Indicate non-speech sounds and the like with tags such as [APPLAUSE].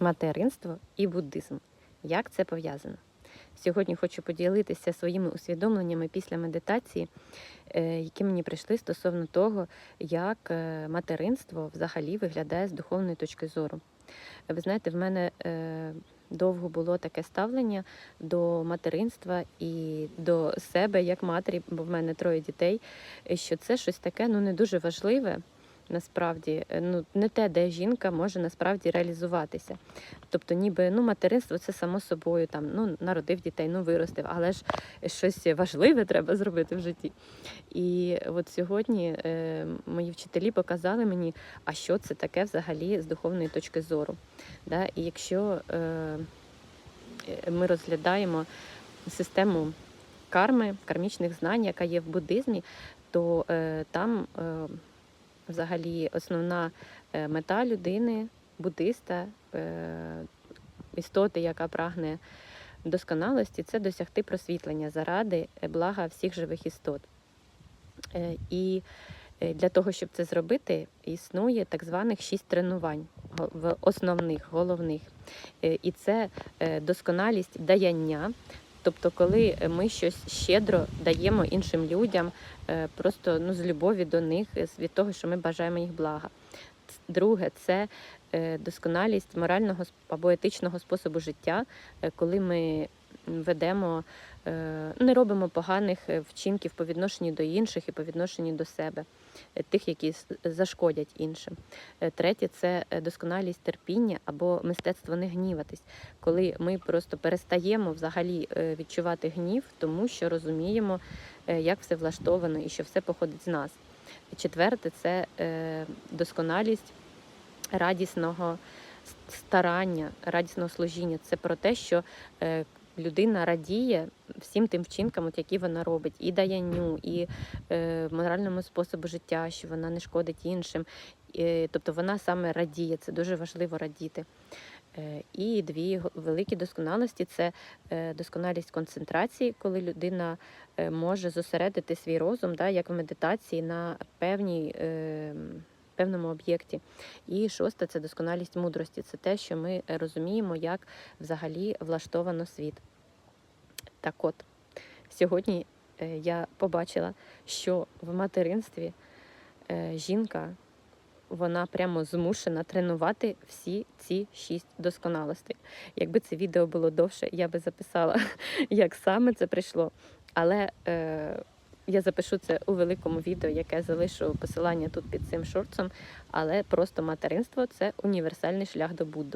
материнство і буддизм. Як це пов'язано? Сьогодні хочу поділитися своїми усвідомленнями після медитації, е, які мені прийшли стосовно того, як е, материнство взагалі виглядає з духовної точки зору. Ви знаєте, в мене е, довго було таке ставлення до материнства і до себе як матері, бо в мене троє дітей, що це щось таке ну не дуже важливе. Насправді, е, ну не те, де жінка може насправді реалізуватися. Тобто, ніби ну материнство це само собою, там ну народив дітей, ну виростив, але ж щось важливе треба зробити в житті. І от сьогодні е, мої вчителі показали мені, а що це таке взагалі з духовної точки зору. Да? І якщо е, е, ми розглядаємо систему карми, кармічних знань, яка є в буддизмі, то е, там е, взагалі основна е, мета людини, буддиста, е, істоти, яка прагне досконалості, це досягти просвітлення заради блага всіх живих істот. Е, І е, для того, щоб це зробити, існує так званих шість тренувань основних, головних. Е, І це е, досконалість даяння. Тобто, коли ми щось щедро даємо іншим людям, е, просто ну, з любові до них, від того, що ми бажаємо їх блага. Друге, це е, досконалість морального або етичного способу життя, е, коли ми ведемо, е, не робимо поганих е, вчинків по відношенню до інших і по відношенню до себе, е, тих, які зашкодять іншим. Третє це досконалість терпіння або мистецтво не гніватись, коли ми просто перестаємо взагалі відчувати гнів, тому що розуміємо, як все влаштовано і що все походить з нас. Четверте це досконалість радісного старання, радісного служіння. Це про те, що людина радіє всім тим вчинкам, от які вона робить, і даянню, і е, моральному способу життя, що вона не шкодить іншим. Е, тобто вона саме радіє, це дуже важливо радіти. Е, І дві великі досконалості це е, досконалість концентрації, коли людина е, може зосередити свій розум, да, як в медитації, на певній, певному об'єкті. І шосте це досконалість мудрості. Це те, що ми розуміємо, як взагалі влаштовано світ. Так от, сьогодні е, я побачила, що в материнстві е, жінка вона прямо змушена тренувати всі ці шість досконалостей. Якби це відео було довше, я би записала, [LAUGHS] як саме це прийшло. Але е, я запишу це у великому відео, яке залишу посилання тут під цим шорцом. Але просто материнство це універсальний шлях до Будди.